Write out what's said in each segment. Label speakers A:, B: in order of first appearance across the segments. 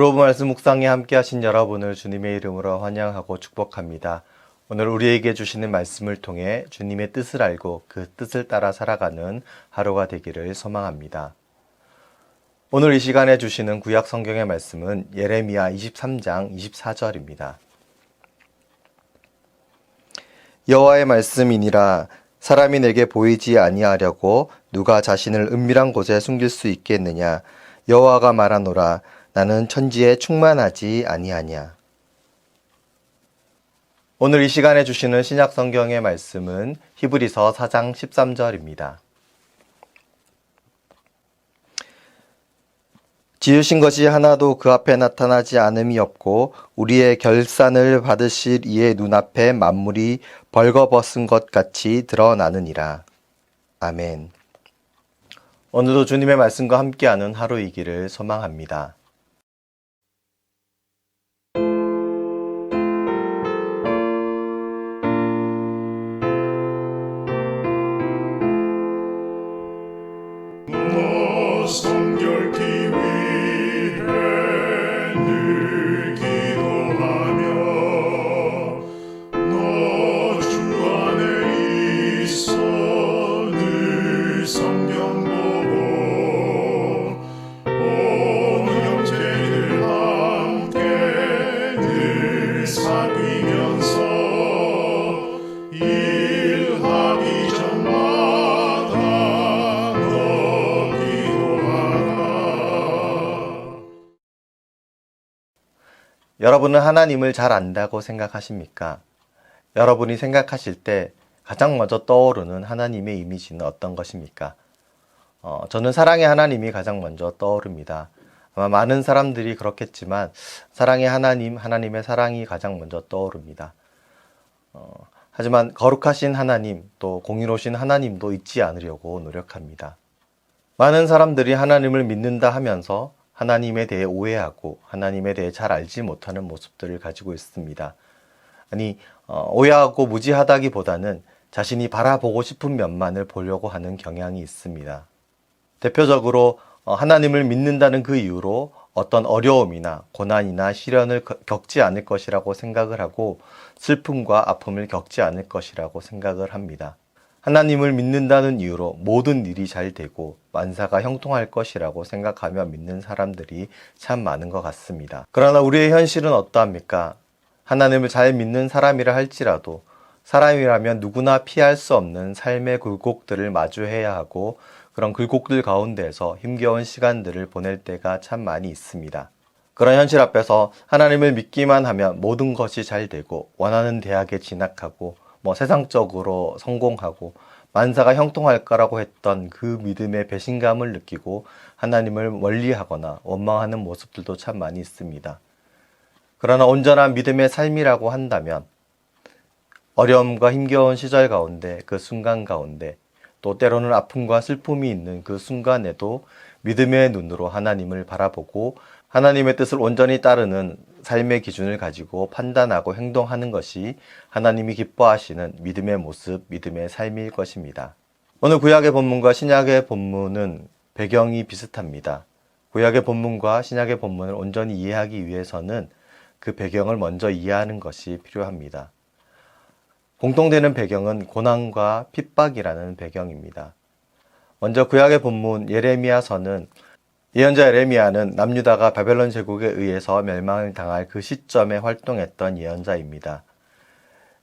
A: 로브 말씀 묵상에 함께 하신 여러분을 주님의 이름으로 환영하고 축복합니다. 오늘 우리에게 주시는 말씀을 통해 주님의 뜻을 알고 그 뜻을 따라 살아가는 하루가 되기를 소망합니다. 오늘 이 시간에 주시는 구약 성경의 말씀은 예레미야 23장 24절입니다. 여호와의 말씀이니라 사람이 내게 보이지 아니하려고 누가 자신을 은밀한 곳에 숨길 수 있겠느냐 여호와가 말하노라 나는 천지에 충만하지 아니하냐 오늘 이 시간에 주시는 신약 성경의 말씀은 히브리서 4장 13절입니다. 지으신 것이 하나도 그 앞에 나타나지 않음이 없고 우리의 결산을 받으실 이의 눈앞에 만물이 벌거벗은 것 같이 드러나느니라. 아멘. 오늘도 주님의 말씀과 함께하는 하루이기를 소망합니다. 여러분은 하나님을 잘 안다고 생각하십니까? 여러분이 생각하실 때 가장 먼저 떠오르는 하나님의 이미지는 어떤 것입니까? 어, 저는 사랑의 하나님이 가장 먼저 떠오릅니다. 아마 많은 사람들이 그렇겠지만 사랑의 하나님, 하나님의 사랑이 가장 먼저 떠오릅니다. 어, 하지만 거룩하신 하나님, 또 공의로우신 하나님도 잊지 않으려고 노력합니다. 많은 사람들이 하나님을 믿는다 하면서 하나님에 대해 오해하고 하나님에 대해 잘 알지 못하는 모습들을 가지고 있습니다. 아니, 어, 오해하고 무지하다기보다는 자신이 바라보고 싶은 면만을 보려고 하는 경향이 있습니다. 대표적으로 어, 하나님을 믿는다는 그 이유로 어떤 어려움이나 고난이나 시련을 거- 겪지 않을 것이라고 생각을 하고 슬픔과 아픔을 겪지 않을 것이라고 생각을 합니다. 하나님을 믿는다는 이유로 모든 일이 잘 되고 만사가 형통할 것이라고 생각하며 믿는 사람들이 참 많은 것 같습니다. 그러나 우리의 현실은 어떠합니까? 하나님을 잘 믿는 사람이라 할지라도 사람이라면 누구나 피할 수 없는 삶의 굴곡들을 마주해야 하고 그런 굴곡들 가운데서 힘겨운 시간들을 보낼 때가 참 많이 있습니다. 그런 현실 앞에서 하나님을 믿기만 하면 모든 것이 잘 되고 원하는 대학에 진학하고 뭐 세상적으로 성공하고 만사가 형통할 거라고 했던 그 믿음의 배신감을 느끼고 하나님을 멀리하거나 원망하는 모습들도 참 많이 있습니다. 그러나 온전한 믿음의 삶이라고 한다면 어려움과 힘겨운 시절 가운데 그 순간 가운데 또 때로는 아픔과 슬픔이 있는 그 순간에도 믿음의 눈으로 하나님을 바라보고 하나님의 뜻을 온전히 따르는 삶의 기준을 가지고 판단하고 행동하는 것이 하나님이 기뻐하시는 믿음의 모습, 믿음의 삶일 것입니다. 오늘 구약의 본문과 신약의 본문은 배경이 비슷합니다. 구약의 본문과 신약의 본문을 온전히 이해하기 위해서는 그 배경을 먼저 이해하는 것이 필요합니다. 공통되는 배경은 고난과 핍박이라는 배경입니다. 먼저 구약의 본문 예레미야서는 예언자 예레미야는 남유다가 바벨론 제국에 의해서 멸망을 당할 그 시점에 활동했던 예언자입니다.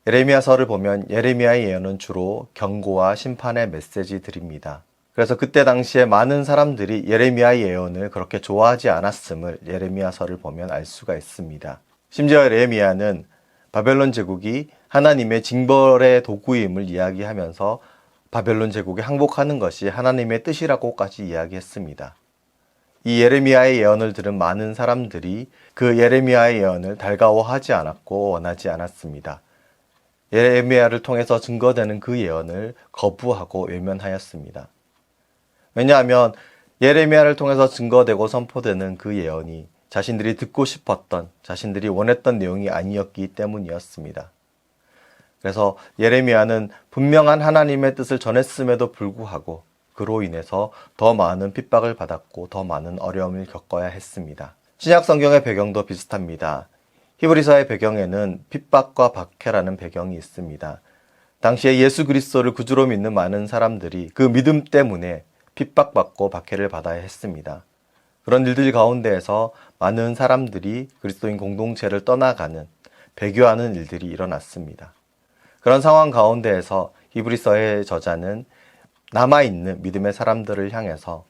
A: 예레미야서를 보면 예레미야의 예언은 주로 경고와 심판의 메시지들입니다. 그래서 그때 당시에 많은 사람들이 예레미야의 예언을 그렇게 좋아하지 않았음을 예레미야서를 보면 알 수가 있습니다. 심지어 예레미야는 바벨론 제국이 하나님의 징벌의 도구임을 이야기하면서 바벨론 제국에 항복하는 것이 하나님의 뜻이라고까지 이야기했습니다. 이 예레미야의 예언을 들은 많은 사람들이 그 예레미야의 예언을 달가워하지 않았고 원하지 않았습니다. 예레미야를 통해서 증거되는 그 예언을 거부하고 외면하였습니다. 왜냐하면 예레미야를 통해서 증거되고 선포되는 그 예언이 자신들이 듣고 싶었던, 자신들이 원했던 내용이 아니었기 때문이었습니다. 그래서 예레미야는 분명한 하나님의 뜻을 전했음에도 불구하고 그로 인해서 더 많은 핍박을 받았고 더 많은 어려움을 겪어야 했습니다. 신약 성경의 배경도 비슷합니다. 히브리서의 배경에는 핍박과 박해라는 배경이 있습니다. 당시에 예수 그리스도를 구주로 믿는 많은 사람들이 그 믿음 때문에 핍박받고 박해를 받아야 했습니다. 그런 일들 가운데에서 많은 사람들이 그리스도인 공동체를 떠나가는 배교하는 일들이 일어났습니다. 그런 상황 가운데에서 히브리서의 저자는 남아있는 믿음의 사람들을 향해서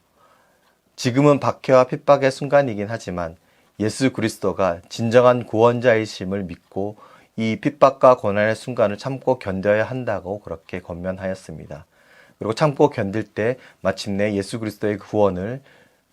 A: 지금은 박해와 핍박의 순간이긴 하지만 예수 그리스도가 진정한 구원자이심을 믿고 이 핍박과 고난의 순간을 참고 견뎌야 한다고 그렇게 권면하였습니다. 그리고 참고 견딜 때 마침내 예수 그리스도의 구원을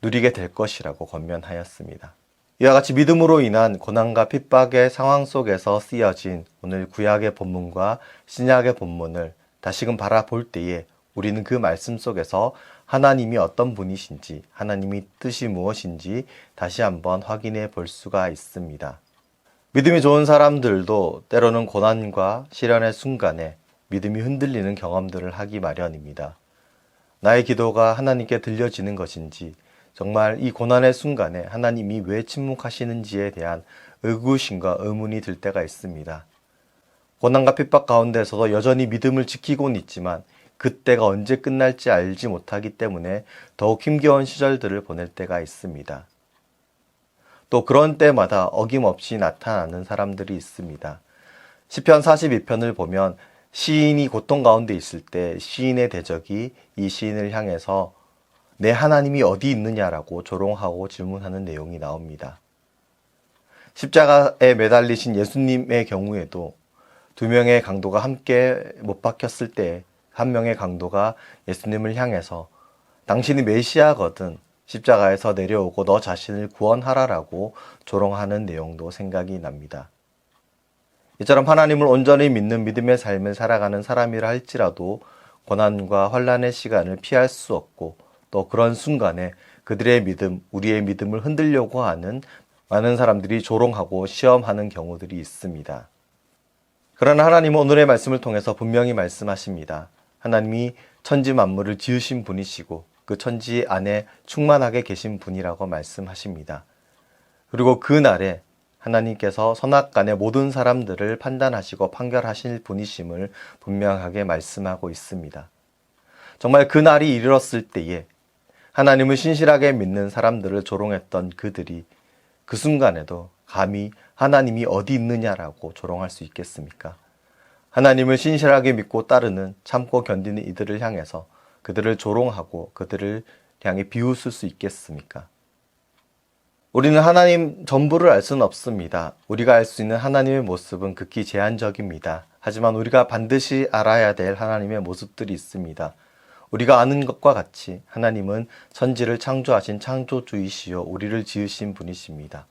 A: 누리게 될 것이라고 권면하였습니다. 이와 같이 믿음으로 인한 고난과 핍박의 상황 속에서 쓰여진 오늘 구약의 본문과 신약의 본문을 다시금 바라볼 때에 우리는 그 말씀 속에서 하나님이 어떤 분이신지, 하나님이 뜻이 무엇인지 다시 한번 확인해 볼 수가 있습니다. 믿음이 좋은 사람들도 때로는 고난과 시련의 순간에 믿음이 흔들리는 경험들을 하기 마련입니다. 나의 기도가 하나님께 들려지는 것인지, 정말 이 고난의 순간에 하나님이 왜 침묵하시는지에 대한 의구심과 의문이 들 때가 있습니다. 고난과 핍박 가운데서도 여전히 믿음을 지키고는 있지만 그때가 언제 끝날지 알지 못하기 때문에 더욱 힘겨운 시절들을 보낼 때가 있습니다. 또 그런 때마다 어김없이 나타나는 사람들이 있습니다. 시편 42편을 보면 시인이 고통 가운데 있을 때 시인의 대적이 이 시인을 향해서 내 하나님이 어디 있느냐라고 조롱하고 질문하는 내용이 나옵니다. 십자가에 매달리신 예수님의 경우에도 두 명의 강도가 함께 못 박혔을 때 한 명의 강도가 예수님을 향해서 당신이 메시아거든 십자가에서 내려오고 너 자신을 구원하라라고 조롱하는 내용도 생각이 납니다. 이처럼 하나님을 온전히 믿는 믿음의 삶을 살아가는 사람이라 할지라도 고난과 환란의 시간을 피할 수 없고 또 그런 순간에 그들의 믿음, 우리의 믿음을 흔들려고 하는 많은 사람들이 조롱하고 시험하는 경우들이 있습니다. 그러나 하나님은 오늘의 말씀을 통해서 분명히 말씀하십니다. 하나님이 천지 만물을 지으신 분이시고 그 천지 안에 충만하게 계신 분이라고 말씀하십니다. 그리고 그 날에 하나님께서 선악간의 모든 사람들을 판단하시고 판결하실 분이심을 분명하게 말씀하고 있습니다. 정말 그 날이 이르렀을 때에 하나님을 신실하게 믿는 사람들을 조롱했던 그들이 그 순간에도 감히 하나님이 어디 있느냐라고 조롱할 수 있겠습니까? 하나님을 신실하게 믿고 따르는 참고 견디는 이들을 향해서 그들을 조롱하고 그들을 향해 비웃을 수 있겠습니까? 우리는 하나님 전부를 알 수는 없습니다. 우리가 알 수 있는 하나님의 모습은 극히 제한적입니다. 하지만 우리가 반드시 알아야 될 하나님의 모습들이 있습니다. 우리가 아는 것과 같이 하나님은 천지를 창조하신 창조주이시요 우리를 지으신 분이십니다.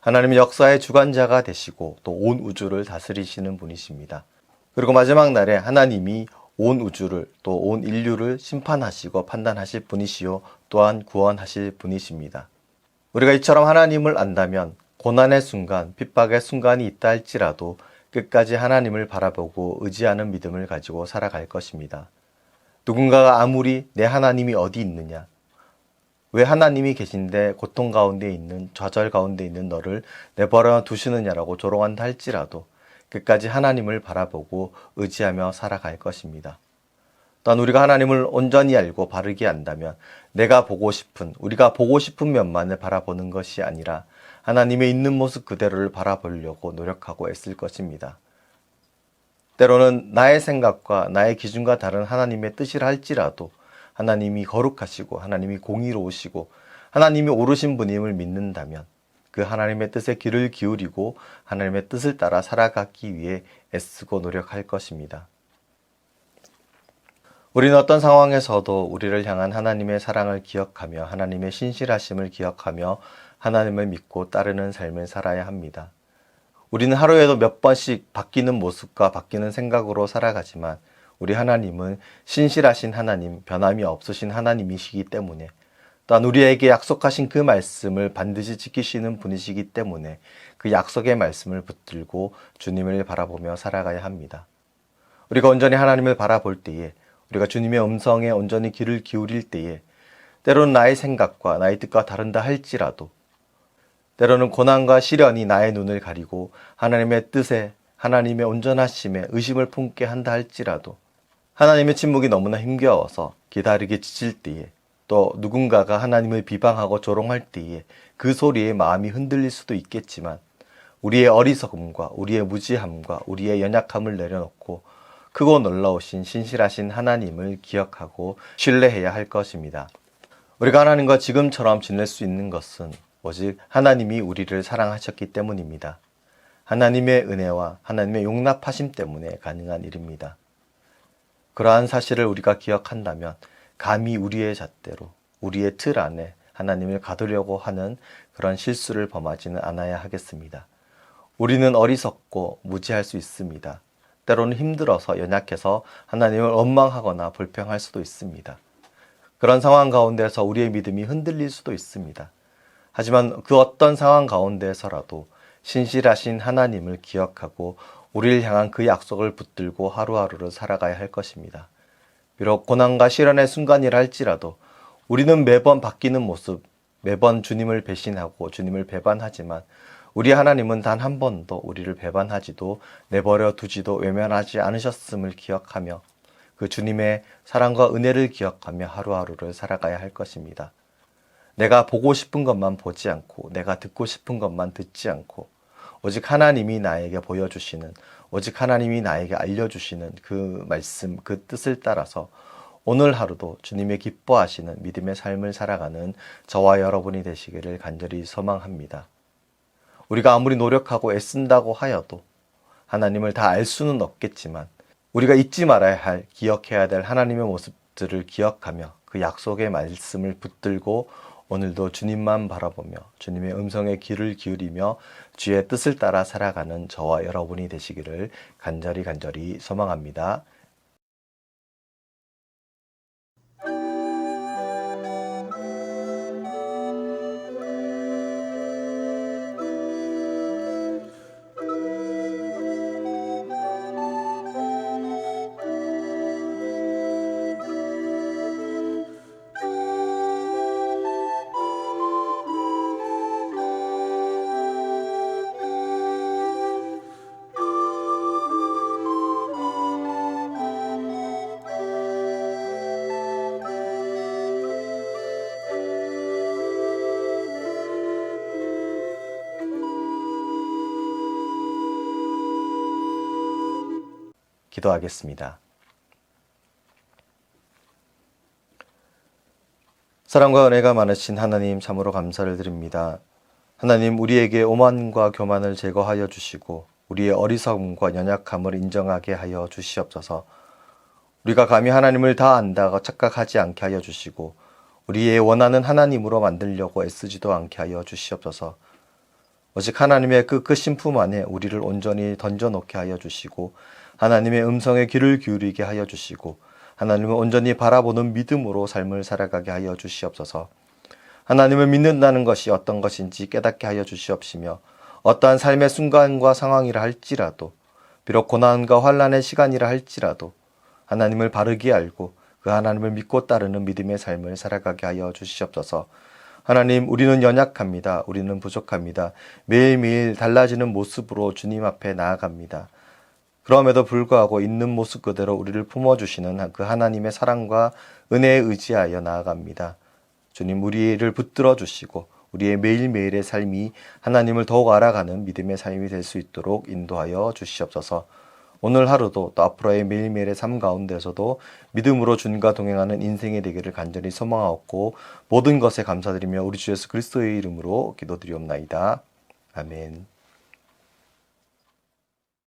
A: 하나님은 역사의 주관자가 되시고 또 온 우주를 다스리시는 분이십니다. 그리고 마지막 날에 하나님이 온 우주를 또 온 인류를 심판하시고 판단하실 분이시요 또한 구원하실 분이십니다. 우리가 이처럼 하나님을 안다면 고난의 순간, 핍박의 순간이 있다 할지라도 끝까지 하나님을 바라보고 의지하는 믿음을 가지고 살아갈 것입니다. 누군가가 아무리 내 하나님이 어디 있느냐, 왜 하나님이 계신데 고통 가운데 있는 좌절 가운데 있는 너를 내버려 두시느냐라고 조롱한다 할지라도 끝까지 하나님을 바라보고 의지하며 살아갈 것입니다. 또한 우리가 하나님을 온전히 알고 바르게 안다면 내가 보고 싶은, 우리가 보고 싶은 면만을 바라보는 것이 아니라 하나님의 있는 모습 그대로를 바라보려고 노력하고 애쓸 것입니다. 때로는 나의 생각과 나의 기준과 다른 하나님의 뜻이라 할지라도 하나님이 거룩하시고 하나님이 공의로우시고 하나님이 오르신 분임을 믿는다면 그 하나님의 뜻에 귀를 기울이고 하나님의 뜻을 따라 살아가기 위해 애쓰고 노력할 것입니다. 우리는 어떤 상황에서도 우리를 향한 하나님의 사랑을 기억하며 하나님의 신실하심을 기억하며 하나님을 믿고 따르는 삶을 살아야 합니다. 우리는 하루에도 몇 번씩 바뀌는 모습과 바뀌는 생각으로 살아가지만 우리 하나님은 신실하신 하나님, 변함이 없으신 하나님이시기 때문에 또한 우리에게 약속하신 그 말씀을 반드시 지키시는 분이시기 때문에 그 약속의 말씀을 붙들고 주님을 바라보며 살아가야 합니다. 우리가 온전히 하나님을 바라볼 때에 우리가 주님의 음성에 온전히 귀를 기울일 때에 때로는 나의 생각과 나의 뜻과 다른다 할지라도 때로는 고난과 시련이 나의 눈을 가리고 하나님의 뜻에 하나님의 온전하심에 의심을 품게 한다 할지라도 하나님의 침묵이 너무나 힘겨워서 기다리기 지칠 때에 또 누군가가 하나님을 비방하고 조롱할 때에 그 소리에 마음이 흔들릴 수도 있겠지만 우리의 어리석음과 우리의 무지함과 우리의 연약함을 내려놓고 크고 놀라우신 신실하신 하나님을 기억하고 신뢰해야 할 것입니다. 우리가 하나님과 지금처럼 지낼 수 있는 것은 오직 하나님이 우리를 사랑하셨기 때문입니다. 하나님의 은혜와 하나님의 용납하심 때문에 가능한 일입니다. 그러한 사실을 우리가 기억한다면 감히 우리의 잣대로 우리의 틀 안에 하나님을 가두려고 하는 그런 실수를 범하지는 않아야 하겠습니다. 우리는 어리석고 무지할 수 있습니다. 때로는 힘들어서 연약해서 하나님을 원망하거나 불평할 수도 있습니다. 그런 상황 가운데서 우리의 믿음이 흔들릴 수도 있습니다. 하지만 그 어떤 상황 가운데서라도 신실하신 하나님을 기억하고 우리를 향한 그 약속을 붙들고 하루하루를 살아가야 할 것입니다. 비록 고난과 시련의 순간이라 할지라도 우리는 매번 바뀌는 모습, 매번 주님을 배신하고 주님을 배반하지만 우리 하나님은 단 한 번도 우리를 배반하지도 내버려 두지도 외면하지 않으셨음을 기억하며 그 주님의 사랑과 은혜를 기억하며 하루하루를 살아가야 할 것입니다. 내가 보고 싶은 것만 보지 않고 내가 듣고 싶은 것만 듣지 않고 오직 하나님이 나에게 보여주시는 오직 하나님이 나에게 알려주시는 그 말씀 그 뜻을 따라서 오늘 하루도 주님의 기뻐하시는 믿음의 삶을 살아가는 저와 여러분이 되시기를 간절히 소망합니다. 우리가 아무리 노력하고 애쓴다고 하여도 하나님을 다 알 수는 없겠지만 우리가 잊지 말아야 할 기억해야 될 하나님의 모습들을 기억하며 그 약속의 말씀을 붙들고 오늘도 주님만 바라보며 주님의 음성에 귀를 기울이며 주의 뜻을 따라 살아가는 저와 여러분이 되시기를 간절히 간절히 소망합니다. 기도하겠습니다. 사랑과 은혜가 많으신 하나님 참으로 감사를 드립니다. 하나님 우리에게 오만과 교만을 제거하여 주시고 우리의 어리석음과 연약함을 인정하게 하여 주시옵소서. 우리가 감히 하나님을 다 안다고 착각하지 않게 하여 주시고 우리의 원하는 하나님으로 만들려고 애쓰지도 않게 하여 주시옵소서. 오직 하나님의 그 크신 품 안에 우리를 온전히 던져놓게 하여 주시고 하나님의 음성에 귀를 기울이게 하여 주시고 하나님을 온전히 바라보는 믿음으로 삶을 살아가게 하여 주시옵소서. 하나님을 믿는다는 것이 어떤 것인지 깨닫게 하여 주시옵시며 어떠한 삶의 순간과 상황이라 할지라도 비록 고난과 환란의 시간이라 할지라도 하나님을 바르게 알고 그 하나님을 믿고 따르는 믿음의 삶을 살아가게 하여 주시옵소서. 하나님, 우리는 연약합니다. 우리는 부족합니다. 매일매일 달라지는 모습으로 주님 앞에 나아갑니다. 그럼에도 불구하고 있는 모습 그대로 우리를 품어주시는 그 하나님의 사랑과 은혜에 의지하여 나아갑니다. 주님, 우리를 붙들어 주시고 우리의 매일매일의 삶이 하나님을 더욱 알아가는 믿음의 삶이 될 수 있도록 인도하여 주시옵소서. 오늘 하루도 또 앞으로의 매일매일의 삶 가운데서도 믿음으로 주님과 동행하는 인생이 되기를 간절히 소망하옵고 모든 것에 감사드리며 우리 주 예수 그리스도의 이름으로 기도드리옵나이다. 아멘.